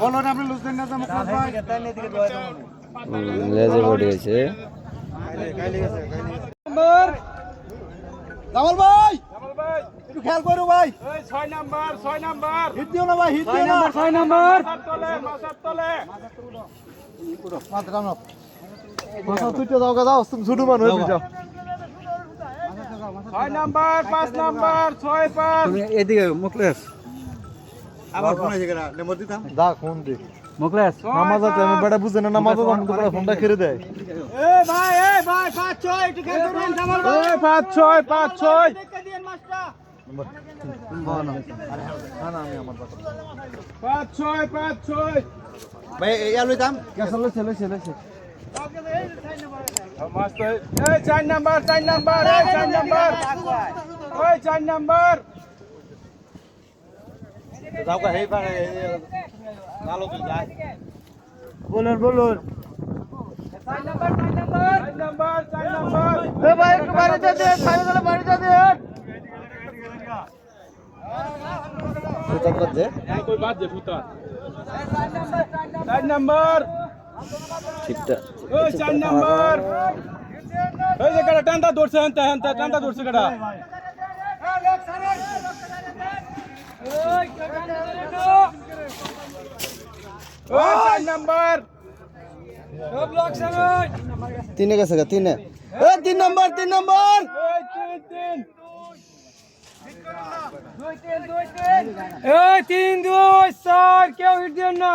বলুন আপনি লুজেন না জামা ভাই লেজে বডি আছে জামাল ভাই! একটু খেয়াল করো ভাই। ছয় নাম্বার ছয় নাম্বার। হিট দিও না ভাই হিট দিও না। ছয় নাম্বার। তলে মাথার তলে। মাথা টানো মাথা তুইতে দাও গা দাও তুমি ছোট মানুষ হয়ে যাও। ছয় নাম্বার পাঁচ নাম্বার ছয় পাঁচ। এদিকে মুখলেস। আবার কেনা? নম্বর দিতাম? দা ফোন দে। মুখলেস নামাজ আছে আমি বেটা বুঝে না নামাজ আছে আমি তো ফোনটা খেরে দেয়। এ ভাই এ ভাই পাঁচ ছয় একটু খেলতে দেন জামাল ভাই। পাঁচ ছয় পাঁচ ছয়। পাঁচ ছয় পাঁচ ছয়। ভাই এই আলু দাম কেসা লইছে লইছে লইছে এই চার নাম্বার চার নাম্বার এই চার নাম্বার। ওই চার নাম্বার। বলুন বলুন। বাড়িতে দে খাই গেলে দে সুতার করছে কই বাদ দে। চার নাম্বার। ঠিকটা ওই চার নাম্বার ওই যে কাটা টান্ডা দৌড়ছে হেনতে হেনতে টান্ডা দৌড়ছে কাটা ওই চার নাম্বার তিনে গেছে গা তিনে এ তিন নম্বর তিন নম্বর ওই তিন তিন এই তিন দুই চার কেউ হিট দেন না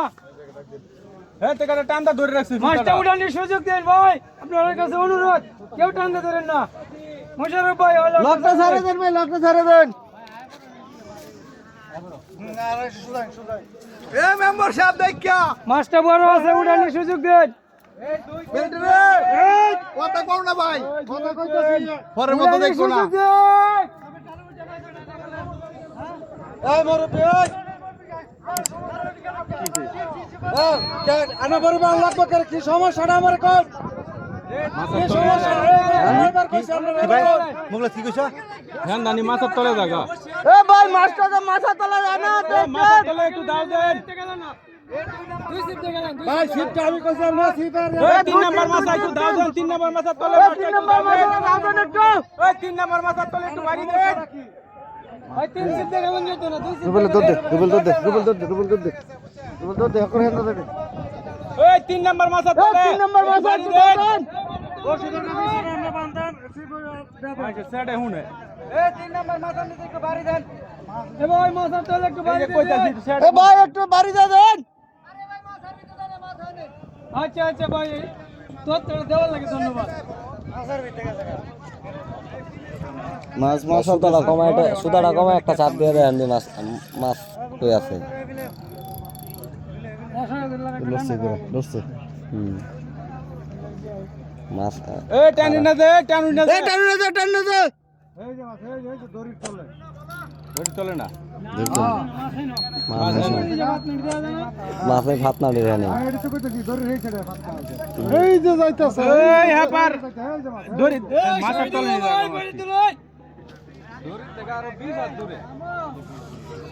কাটা টান্ডা ধরে রাখছে মাছটা উঠানোর সুযোগ দেন ভাই। আপনাদের কাছে অনুরোধ কেউ টানতে ধরেন না। মোশারফ ভাই লকটা ছাড়ে দেন ভাই লকটা ছাড়ে দেন। মেম্বার সাহেব দেখা মাছটা বড় আছে উঠানোর সুযোগ দেন। কথা কও না ভাই। কথা কইতাছি। পরের মতো দেখো না। এই। এই, কে- আনা বড় বাং লাগবে করে কি সমস্যাটা আমার কর কি সমস্যা এবার কইছে আমরা ভাই মুগলা কি কইছো হ্যাঁ দানি মাথার তলে জায়গা এ ভাই মাছটা তো মাথার তলে দেখে সিটটা আমি কইছিলাম না মাথার তলে একটু দাও দেন। ভাই তিন সিট দেখে না দুই সিট রুবেল দে রুবেল দে রুবেল দে রুবেল দে রুবেল দে এখন হেন দে ওই তিন নাম্বার মাথার তলে তিন নাম্বার মাথা বাড়ি একটু দেন দেন আচ্ছা সেটা হুনে এ ভাই মাথার তলে একটু এই বাইরে যে কইতাছি দেন। সেট এ ভাই একটু বাড়ি দেন আচ্ছা আচ্ছা ভাই তোর তো দেওয়ার লাগে ধন্যবাদ মাছ মাছ তলা কমা একটা চাপ দিয়ে দেয় মাছ মাছ কই আছে লসে করে হুম। মাছ এই টানি না দে টানি না দে। এ টানো দে টানো দে। দড়ি তলে মাছ আছে এই যে না? মাছে ভাত না দিলে নেই এই যে যাইতাছে এই হ্যাপার দড়ি মাথার তলে নিয়ে যাও বাইরে দিলই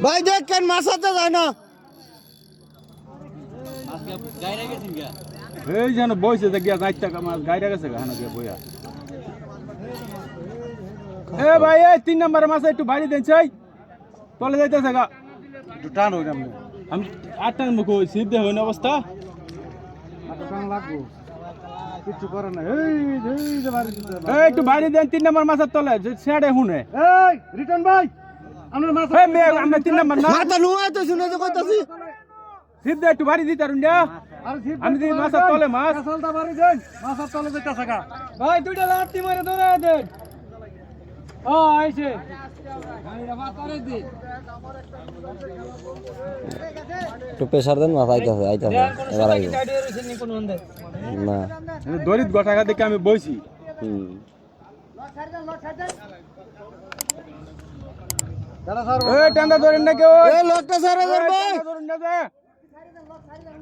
ভাই দেখ কেন মাছাতে যায় না। এই যেন বইছে যে গিয়া যাইতে মাছ গাইরা গেছে গাহানা গিয়া বইয়া এ ভাই এই তিন নাম্বার মাছ একটু বাড়ি দেন চাই তলে যাইতেছে গা একটু টান হই আমি আমি আটটার মুখ সিদ্ধে হইন অবস্থা টান লাগবো কিছু করে না এই এই যে বাড়ি দিতে এই একটু বাড়ি দেন তিন নাম্বার মাছের তলে যে সেড়ে হুনে এই রিটার্ন ভাই আমরা মাছ এই মেয়ে আমরা তিন নাম্বার না মাথা নুয়া তো শুনে তো কইতাছি সিদ্ধে একটু বাড়ি দিতে আর আমি দিই মাছের তলে মাছ। কাঁচালটা বাড়ি দেন মাছের তলে যাইতাছে গা। ভাই দুইটা লাঠি মারে ধরে দেন। ও আইছে। একটু প্রেশার দেন মাছ আইতাছে আইতাছে। এবার আইব। না দরিদ গটাকা দেখে আমি বইছি। হুম। ধরেন না কেউ। লোকটা সারা এই ধরবে টান্দা ধরেন না যে।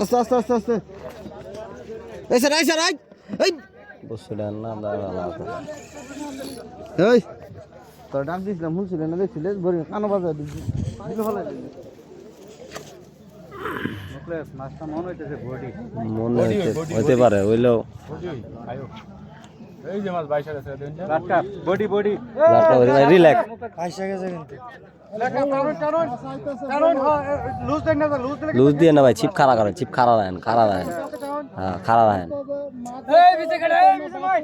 আস্তে আস্তে আস্তে আস্তে। এই স্যার এই স্যার এই। এই। বসে না দাঁড়া এই। তোর ডাক দিছিলাম শুনছিলে না দেখছিলে? বড়ি কানো বাজার মনে হইতেছে হইতে হইতে পারে হইলেও। এই যে মাছ বাইশ আছে বডি বডি রিল্যাক্স পয়সা গেছে কিন্তু। লুজ দেন না লুজ দিলে লুজ দিয়ে না ভাই চিপ খাড়া করেন চিপ খাড়া রাখেন খাড়া রাখেন হ্যাঁ খাড়া রাখেন এই বিছে কেটে এই বিছে ভাই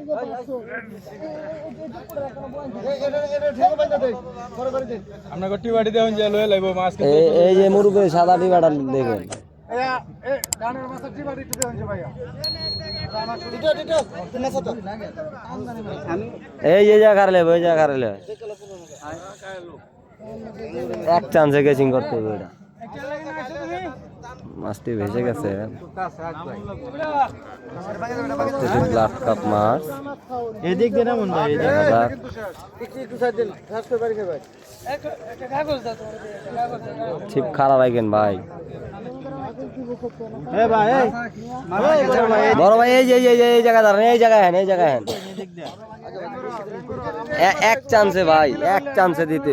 আমরা গটি বাড়ি দেওয়া যে লয়ে লাইব মাছ এই এই যে মুরুবে সাদা ডিবাটা দেখেন গানের মাছটা টিবা দিতে দেন ভাইয়া এই যে জায়গা লেবে ওই জায়গা লেবে এক চান্সে গেছিং করতে হবে এটা। মাছটি ভেসে গেছে। ব্লাড কাপ মাছ। এদিক দিয়ে না মন ছিপ খারাপ রাখেন ভাই। এই। বড় ভাই এই যে এই এই যে- এই দাঁড়ান এই জায়গায় হেন এই জায়গায় হেন। এক চান্সে ভাই এক চান্সে দিতে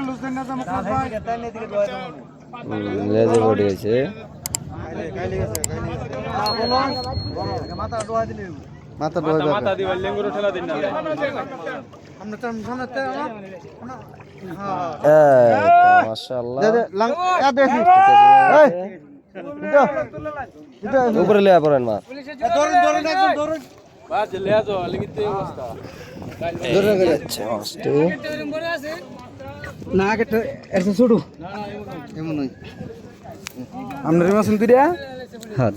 লুজ দেন না মুখ ভাই হুম, লেজে বডি হয়েছে মাথা মাথা দিবা লেঙ্গুর ঠেলা দিন না উপরে লেয়া পড়েন আছে না ছুটু। এমন আপনার তুই হ্যাঁ